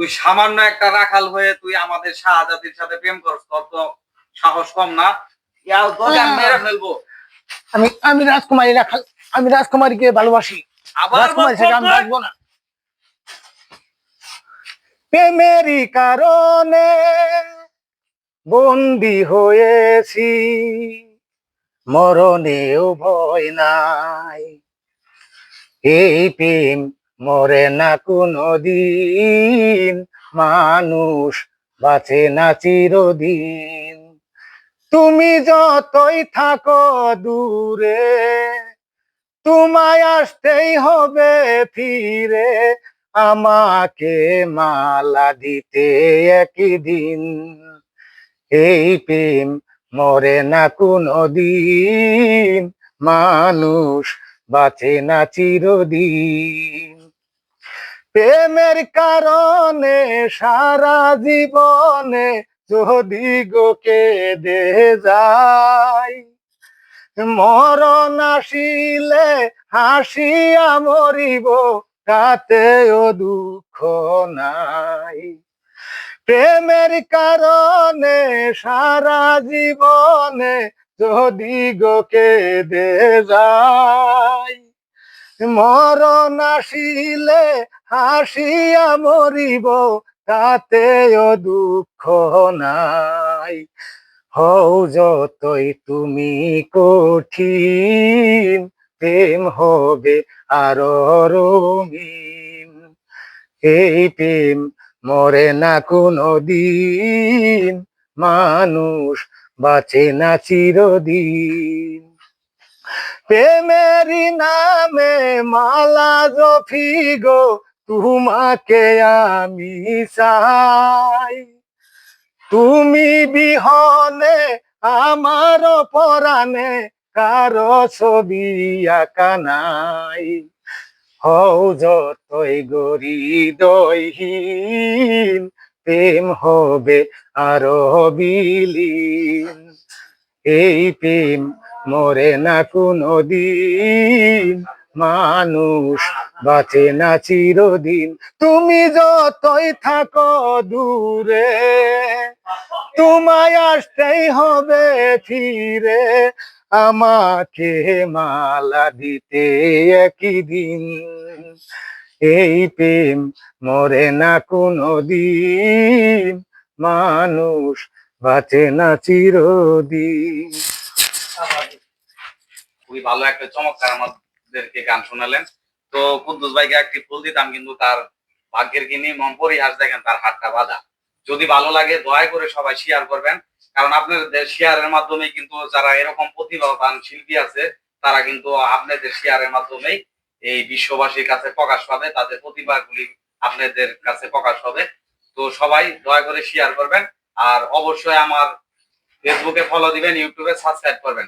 তুই সামান্য একটা রাখাল হয়ে তুই আমাদের শাহজাদির সাথে প্রেম করছ তোর তো সাহস কম না। আমি ফেলব। আমি আমি রাজকুমারী রাখাল আমি রাজকুমারীকে ভালোবাসি। আবার রাজকুমারী সেটা আমি রাখব না। প্রেমেরই কারণে বন্দি হয়েছি। মরণেও ভয় নাই। এই প্রেম মরে না কোনো দিন মানুষ বাঁচে না চিরদিন। তুমি যতই থাকো দূরে, তোমায় আসতেই হবে ফিরে। আমাকে মালা দিতে একদিন, এই প্রেম মরে না কোনো দিন মানুষ বাঁচে না চিরদিন। প্রেমের কারণে সারা জীবনে যদি গোকে দে যায় মরণ আসিলে হাসিয়া মরিব, তাতেও দুঃখ নাই। প্রেমের কারণে সারা জীবনে যদি গোকে দে যায় মরণ আসিলে হাসিয়া মরিব, তাতেও দুঃখ নাই। হও যতই তুমি কঠিন, প্রেম হবে আরও রঙিন। এই প্রেম মরে না কোনো দিন মানুষ বাঁচে না চিরদিন। প্রেমেরই নামে মালা জফি গো তোমাকে আমি চাই। তুমি বিহনে আমার পরাণে কারও ছবি আঁকা নাই। হও যতই গরি দইহীন, প্রেম হবে আরও বিলীন। এই প্রেম মরে না কোনো দিন মানুষ বাঁচে না চিরদিন। তুমি যতই থাকো দূরে, তোমায় আসতেই হবে ফিরে। আমাকে মালা দিতে একই দিন। এই প্রেম মরে না কোনো দিন মানুষ বাঁচে না চিরদিন। খুবই ভালো একটা চমৎকার আমাদেরকে গান শোনালেন। তো কুদ্দুস ভাইকে একটি ফুল দিতাম, কিন্তু তার ভাগ্যের কি নিয়ম পরিহাস দেখেন, তার হাতটা বাঁধা। যদি ভালো লাগে, দয়া করে সবাই শেয়ার করবেন। কারণ আপনাদের শেয়ারের মাধ্যমে কিন্তু যারা এরকম প্রতিভাবান শিল্পী আছে, তারা কিন্তু আপনাদের শেয়ারের মাধ্যমেই এই বিশ্ববাসীর কাছে প্রকাশ পাবে, তাদের প্রতিভাগুলি আপনাদের কাছে প্রকাশ হবে। তো সবাই দয়া করে শেয়ার করবেন, আর অবশ্যই আমার ফেসবুকে ফলো দিবেন ইউটিউবে সাবস্ক্রাইব করবেন।